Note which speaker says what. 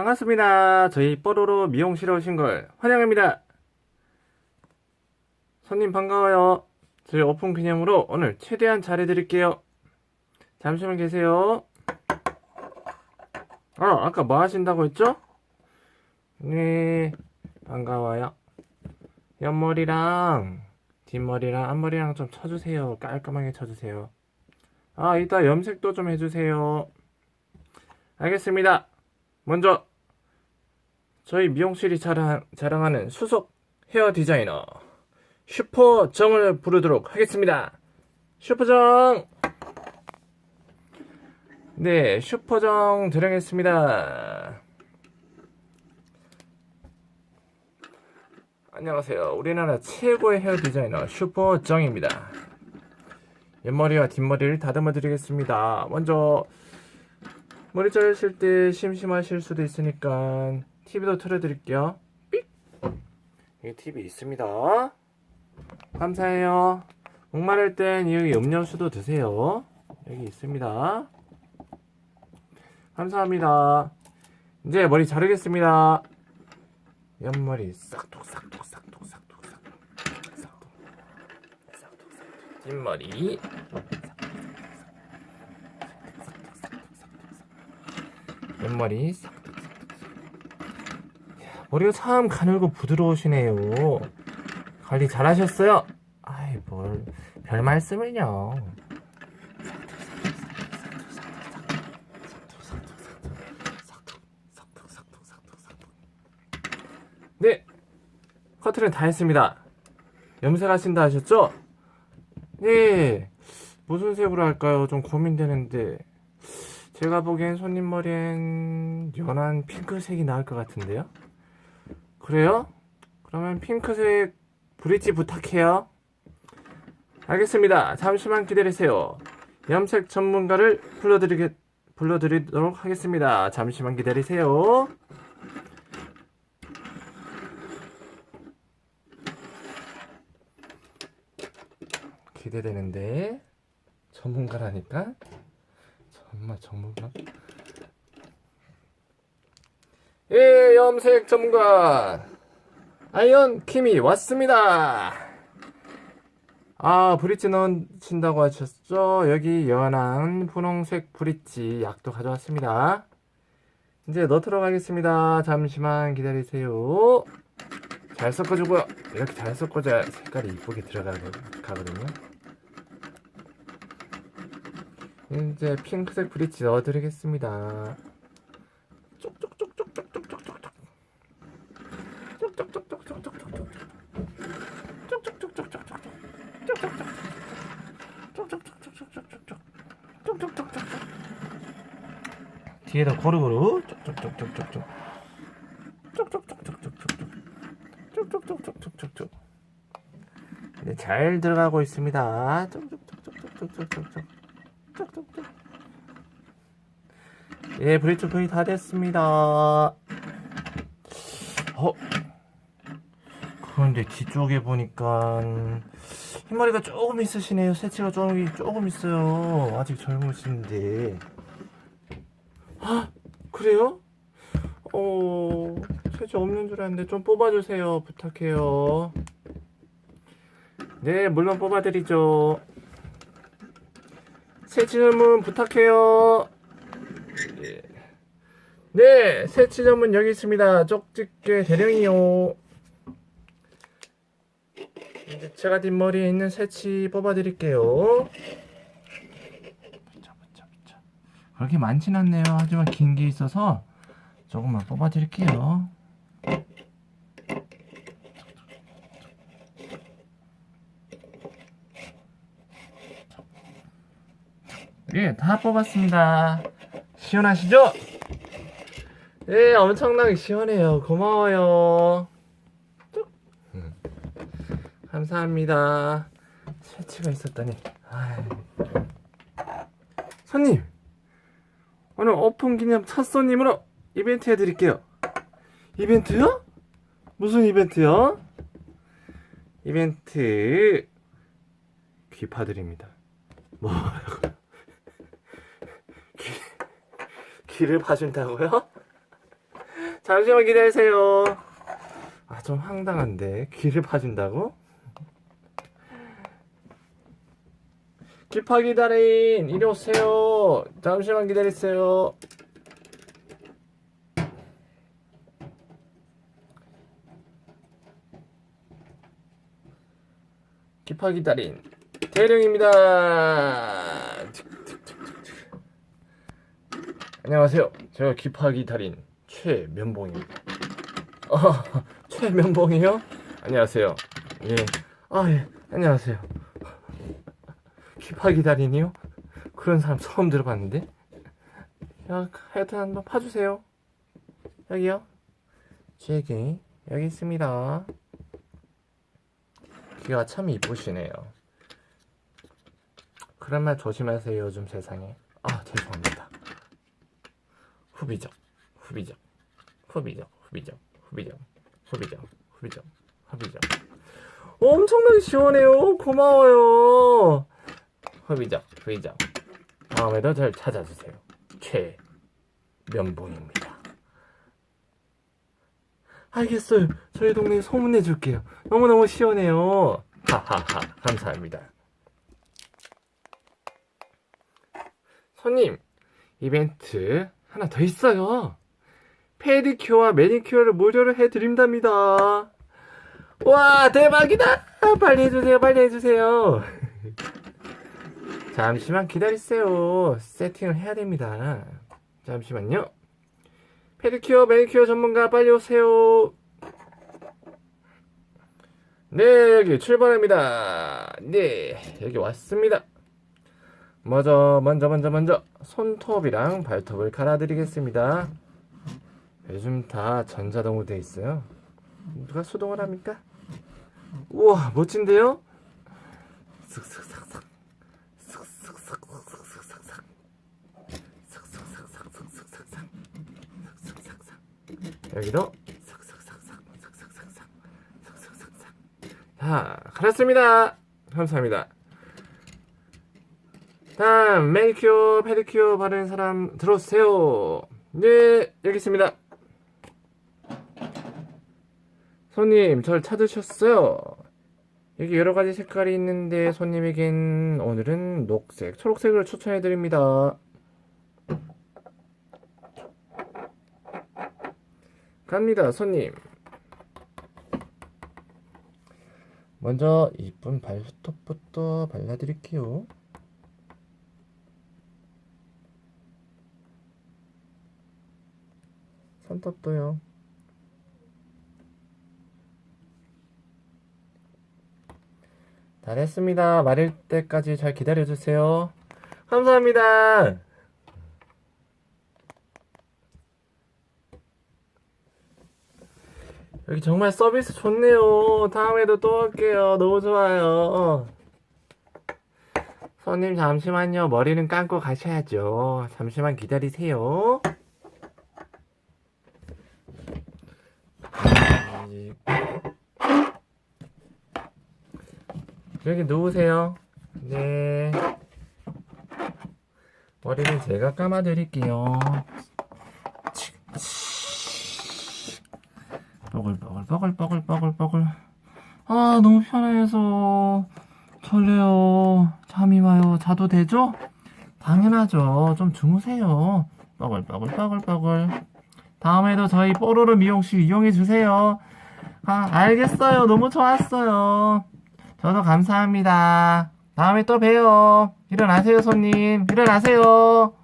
Speaker 1: 반갑습니다. 저희 뽀로로 미용실에 오신 걸 환영합니다. 손님 반가워요. 저희 오픈 기념으로 오늘 최대한 잘해드릴게요. 잠시만 계세요. 아, 아까 뭐 하신다고 했죠? 네, 반가워요. 옆머리랑 뒷머리랑 앞머리랑 좀 쳐주세요. 깔끔하게 쳐주세요. 아, 이따 염색도 좀 해주세요. 알겠습니다. 먼저 저희 미용실이 자랑, 자랑하는 수석 헤어 디자이너 슈퍼정을 부르도록 하겠습니다. 슈퍼정! 네, 슈퍼정 드리겠습니다. 안녕하세요. 우리나라 최고의 헤어 디자이너 슈퍼정입니다. 옆머리와 뒷머리를 다듬어 드리겠습니다. 먼저 머리 자르실 때 심심하실 수도 있으니까 TV도 틀어드릴게요. 삑! 여기 TV 있습니다. 감사해요. 목마를 땐 여기 음료수도 드세요. 여기 있습니다. 감사합니다. 이제 머리 자르겠습니다. 옆머리 싹둑 싹둑 싹둑 싹둑 싹둑 싹둑 싹둑 뒷머리 옆머리 싹둑 머리가 참 가늘고 부드러우시네요. 관리 잘하셨어요? 아이 뭘 별 말씀을요. 네, 커트는 다 했습니다. 염색하신다 하셨죠? 네, 무슨 색으로 할까요? 좀 고민되는데 제가 보기엔 손님 머리엔 연한 핑크색이 나을 것 같은데요? 그래요? 그러면 핑크색 브릿지 부탁해요. 알겠습니다. 잠시만 기다리세요. 염색 전문가를 불러드리게, 불러드리도록 하겠습니다. 잠시만 기다리세요. 기대되는데 전문가라니까 정말 전문가 예 염색 전문가 아이언 킴이 왔습니다. 아 브릿지 넣으신다고 하셨죠? 여기 연한 분홍색 브릿지 약도 가져왔습니다. 이제 넣도록 하겠습니다. 잠시만 기다리세요. 잘 섞어주고요 이렇게 잘 섞어줘야 색깔이 이쁘게 들어가거든요. 이제 핑크색 브릿지 넣어드리겠습니다. 쪽쪽쪽쪽쪽쪽. 뒤에다 고루고루 쪽쪽쪽쪽쪽쪽. 쪽쪽쪽쪽쪽쪽쪽. 쪽쪽쪽쪽쪽쪽쪽. 네, 잘 들어가고 있습니다. 쪽쪽쪽쪽쪽쪽쪽쪽. 쪽 쪽쪽. 예, 브릿지 거의 다 됐습니다. 어? 그런데 뒤쪽에 보니까 흰머리가 조금 있으시네요. 새치가 조금, 조금 있어요. 아직 젊으신데. 아, 그래요? 어, 새치 없는 줄 알았는데 좀 뽑아주세요. 부탁해요. 네, 물론 뽑아드리죠. 새치 전문 부탁해요. 예. 네, 새치 전문 여기 있습니다. 쪽집게 대령이요. 이제 제가 뒷머리에 있는 새치 뽑아드릴게요. 붙여, 붙여, 붙여. 그렇게 많진 않네요. 하지만 긴 게 있어서 조금만 뽑아드릴게요. 예, 다 뽑았습니다. 시원하시죠? 예, 엄청나게 시원해요. 고마워요. 쭉. 음. 감사합니다. 새치가 있었다니. 손님, 오늘 오픈 기념 첫 손님으로 이벤트 해드릴게요. 이벤트요? 무슨 이벤트요? 이벤트 귀파드립니다. 뭐라고? 귀, 귀를 봐준다고요? 잠시만 기다리세요. 아, 좀 황당한데. 귀를 파준다고? 기파기 달인, 이리 오세요. 잠시만 기다리세요. 기파기 달인, 대령입니다. 안녕하세요. 제가 기파기 달인 최면봉입니다. 어, 최면봉이요? 안녕하세요. 예. 아, 예. 안녕하세요. 기파기 달인이요? 그런 사람 처음 들어봤는데? 야, 하여튼 한번 파주세요. 여기요. 제게 여기 있습니다. 귀가 참 이쁘시네요. 그런 말 조심하세요, 요즘 세상에. 아, 죄송합니다. 후비적, 후비적, 후비적, 후비적, 후비적, 후비적, 후비적, 후비적. 엄청나게 시원해요. 고마워요. 후비적, 후비적. 다음에도 절 찾아주세요. 최면봉입니다. 알겠어요. 저희 동네에 소문내 줄게요. 너무너무 시원해요. 하하하, 감사합니다. 손님, 이벤트 하나 더 있어요. 페디큐어와 매니큐어를 무료로 해드린답니다. 와, 대박이다! 빨리 해주세요, 빨리 해주세요. 잠시만 기다리세요. 세팅을 해야 됩니다. 잠시만요. 페디큐어, 매니큐어 전문가 빨리 오세요. 네, 여기 출발합니다. 네, 여기 왔습니다. 먼저, 먼저, 먼저, 먼저 손톱이랑 발톱을 갈아드리겠습니다. 요즘 다 전자동으로 돼 있어요. 누가 수동을 합니까? 우와, 멋진데요? 슥슥삭삭. 슥 여기도 슥슥삭삭. 슥슥삭삭. 슥슥삭삭. 자, 갈았습니다. 감사합니다. 다음 매니큐어, 페디큐어 바르는 사람 들어오세요. 네, 여기 있습니다. 손님, 절 찾으셨어요. 여기 여러 가지 색깔이 있는데 손님에겐 오늘은 녹색, 초록색을 추천해 드립니다. 갑니다, 손님. 먼저 이쁜 발톱부터 발라드릴게요. 손톱도요. 다 됐습니다. 마를 때까지 잘 기다려주세요. 감사합니다. 여기 정말 서비스 좋네요. 다음에도 또 올게요. 너무 좋아요. 손님 잠시만요. 머리는 감고 가셔야죠. 잠시만 기다리세요. 여기 누우세요. 네. 머리를 제가 감아드릴게요. 뻐글뻐글 뻐글뻐글 뻐글뻐글. 아 너무 편해서 졸려요. 잠이 와요. 자도 되죠? 당연하죠. 좀 주무세요. 뻐글뻐글 뻐글뻐글. 다음에도 저희 뽀로로 미용실 이용해 주세요. 아 알겠어요. 너무 좋았어요. 저도 감사합니다. 다음에 또 봬요. 일어나세요 손님. 일어나세요